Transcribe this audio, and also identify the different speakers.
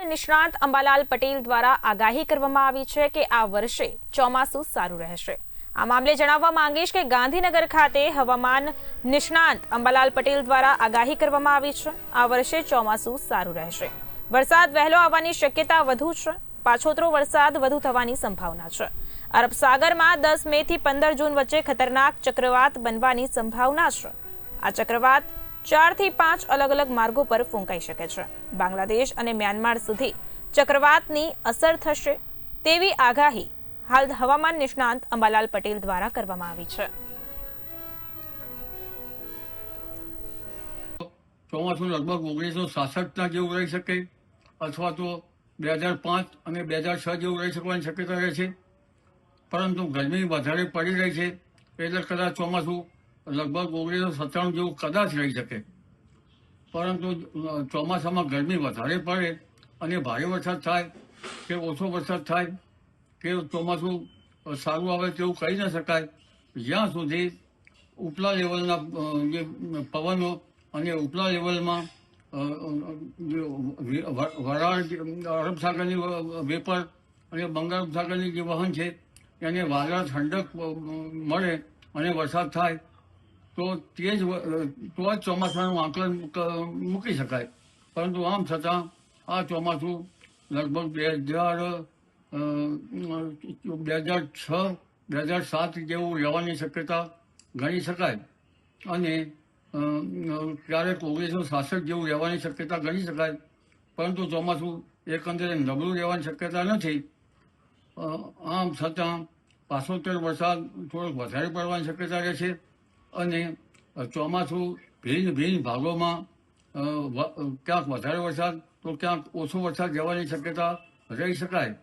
Speaker 1: નિષ્ણાંત અંબાલાલ પટેલ દ્વારા આગાહી કરવામાં આવી છે કે આ વર્ષે ચોમાસું સારું રહેશે. આ મામલે જણાવવા માંગીશ કે ગાંધીનગર ખાતે હવામાન નિષ્ણાંત અંબાલાલ પટેલ દ્વારા આગાહી કરવામાં આવી છે. આ વર્ષે ચોમાસું સારું રહેશે. વરસાદ વહેલો આવવાની શક્યતા વધુ છે. પાછોતરો વરસાદ વધુ થવાની સંભાવના છે. અરબ સાગરમાં દસ મે થી પંદર જૂન વચ્ચે ખતરનાક ચક્રવાત બનવાની સંભાવના છે. આ ચક્રવાત ચારથી પાંચ અલગ અલગ માર્ગો પર ફૂંકાઈ શકે છે. બાંગ્લાદેશ અને મ્યાનમાર સુધી ચક્રવાતની અસર થશે તેવી આગાહી હાલ હવામાન નિષ્ણાંત અંબાલાલ પટેલ દ્વારા કરવામાં આવી છે.
Speaker 2: ચોમાસું લગભગ ઓગણીસો સાસઠના જેવું રહી શકે અથવા તો બે હજાર પાંચ અને બે હજાર છ જેવું રહી શકવાની શક્યતા રહે છે. પરંતુ ગરમી વધારે પડી રહી છે એટલે કદાચ ચોમાસું લગભગ ઓગણીસો સત્તાણું જેવું કદાચ રહી શકે. પરંતુ ચોમાસામાં ગરમી વધારે પડે અને ભારે વરસાદ થાય કે ઓછો વરસાદ થાય કે ચોમાસું સારું આવે તેવું કહી ન શકાય, જ્યાં સુધી ઉપલા લેવલના જે પવનો અને ઉપલા લેવલમાં વરાળ અરબ વેપર અને બંગાળ સાગરની જે વહન છે, એને વાદળ ઠંડક મળે અને વરસાદ થાય તો તે જ તો જ ચોમાસાનું આંકલન મૂકી શકાય. પરંતુ આમ છતાં આ ચોમાસું લગભગ બે હજાર બે હજાર છ, બે હજાર સાત જેવું રહેવાની શક્યતા ગણી શકાય. અને ક્યારેક ઓગણીસો સાસઠ જેવું રહેવાની શક્યતા ગણી શકાય. પરંતુ ચોમાસું એકંદરે નબળું રહેવાની શક્યતા નથી. આમ છતાં પાસોતેર વરસાદ થોડોક વધારે પડવાની શક્યતા રહે છે અને ચોમાસું ભિન્ન ભિન્ન ભાગોમાં ક્યાંક વધારે વરસાદ, તો ક્યાંક ઓછો વરસાદ જવાની શક્યતા રહી શકાય.